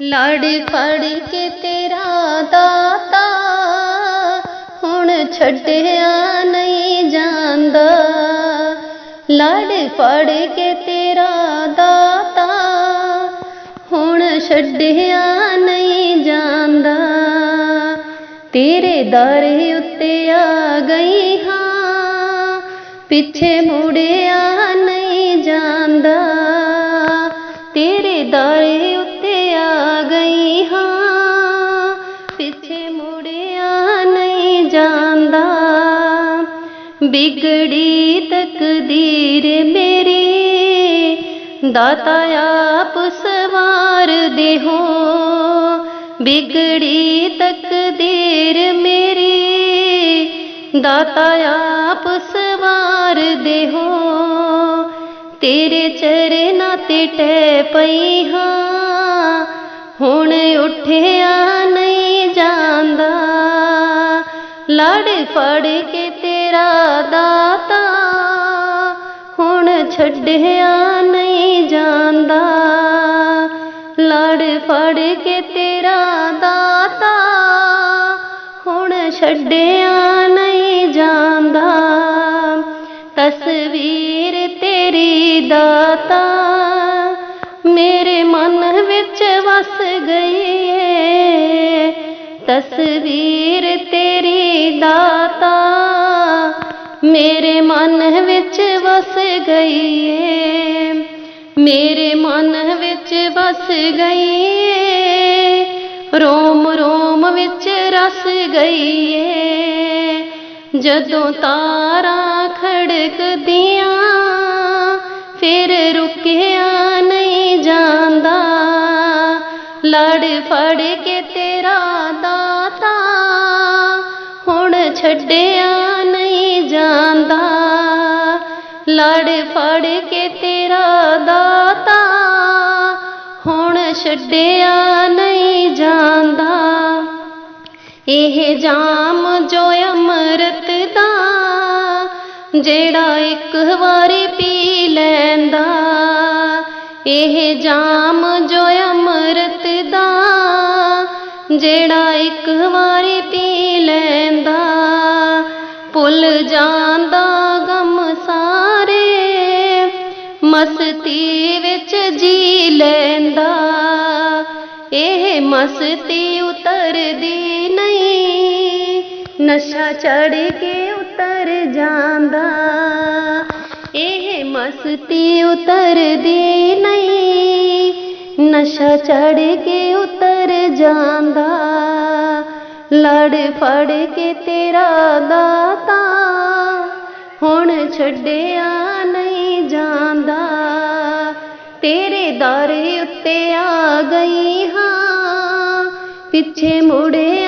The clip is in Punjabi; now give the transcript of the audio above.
ਲੜ ਫੜ ਕੇ ਤੇਰਾ ਦਾਤਾ ਹੁਣ ਛੱਡਿਆ ਨਹੀਂ ਜਾਂਦਾ। ਲੜ ਫੜ ਕੇ ਤੇਰਾ ਦਾਤਾ ਹੁਣ ਛੱਡਿਆ ਨਹੀਂ ਜਾਂਦਾ। ਤੇਰੇ ਦਰ ਉੱਤੇ ਆ ਗਈ ਹਾਂ, ਪਿੱਛੇ ਮੁੜਿਆ ਬਿਗੜੀ ਤਕਦੀਰ ਮੇਰੀ ਦਾਤਾ ਆਪ ਸਵਾਰ ਦੇ ਹੋ ਬਿਗੜੀ ਤਕਦੀਰ ਮੇਰੀ ਦਾਤਾ ਆਪ ਸਵਾਰ ਦੇ ਹੋ ਤੇਰੇ ਚਰਨਾਂ ਤੇ ਟੈ ਪਈ ਹਾਂ ਹੁਣ ਉੱਠਿਆ ਨਹੀਂ ਜਾਂਦਾ ਲੜ ਫੜ ਕੇ ਤੇਰਾ ਦਾਤਾ ਹੁਣ ਛੱਡਿਆ ਨਹੀਂ ਜਾਂਦਾ। ਲੜ ਫੜ ਕੇ ਤੇਰਾ ਦਾਤਾ ਹੁਣ ਛੱਡਿਆ ਨਹੀਂ ਜਾਂਦਾ। ਤਸਵੀਰ ਤੇਰੀ ਦਾਤਾ ਮੇਰੇ ਮਨ ਵਿੱਚ ਵਸ ਗਈ ਏ। ਤਸਵੀਰ ਤੇਰੀ ਦਾਤਾ ਮਨ ਵਿੱਚ ਵਸ ਗਈ ਏ ਮੇਰੇ ਮਨ ਵਿੱਚ ਵਸ ਗਈ ਏ ਰੋਮ ਰੋਮ ਵਿੱਚ ਰਸ ਗਈ ਏ ਜਦੋਂ ਤਾਰਾਂ ਖੜਕਦੀਆਂ, ਫਿਰ ਰੁਕਿਆ ਨਹੀਂ ਜਾਂਦਾ। ਲੜ ਫੜ ਕੇ ਤੇਰਾ ਦਾਤਾ ਹੁਣ ਛੱਡਿਆ ਨਹੀਂ ਜਾਂਦਾ। ਲੜ ਫੜ ਕੇ ਤੇਰਾ ਦਾਤਾ। ਹੁਣ ਛੱਡਿਆ ਨਹੀਂ ਜਾਂਦਾ। ਇਹ ਜਾਮ ਜੋ ਅੰਮ੍ਰਿਤ ਦਾ, ਜਿਹੜਾ ਇੱਕ ਵਾਰੀ ਪੀ ਲੈਂਦਾ। ਇਹ ਜਾਮ ਜੋ ਅੰਮ੍ਰਿਤ ਦਾ, ਜਿਹੜਾ ਇੱਕ ਵਾਰੀ ਪੀ ਲੈਂਦਾ। ਭੁੱਲ ਜਾਂਦਾ ਲੈਂਦਾ ਇਹ ਮਸਤੀ ਉਤਰਦੀ ਨਹੀਂ ਨਸ਼ਾ ਚੜ ਕੇ ਉਤਰ ਜਾਂਦਾ ਇਹ ਮਸਤੀ ਉਤਰਦੀ ਨਹੀਂ ਨਸ਼ਾ ਚੜ ਕੇ ਉਤਰ ਜਾਂਦਾ ਲੜ ਫੜ ਕੇ ਤੇਰਾ ਦਾਤਾ ਹੁਣ ਛੱਡਿਆ ਨਹੀਂ ਜਾਂਦਾ ਤੇਰੇ ਦਰ ਉੱਤੇ ਆ ਗਈ ਹਾਂ ਪਿੱਛੇ ਮੁੜਿਆ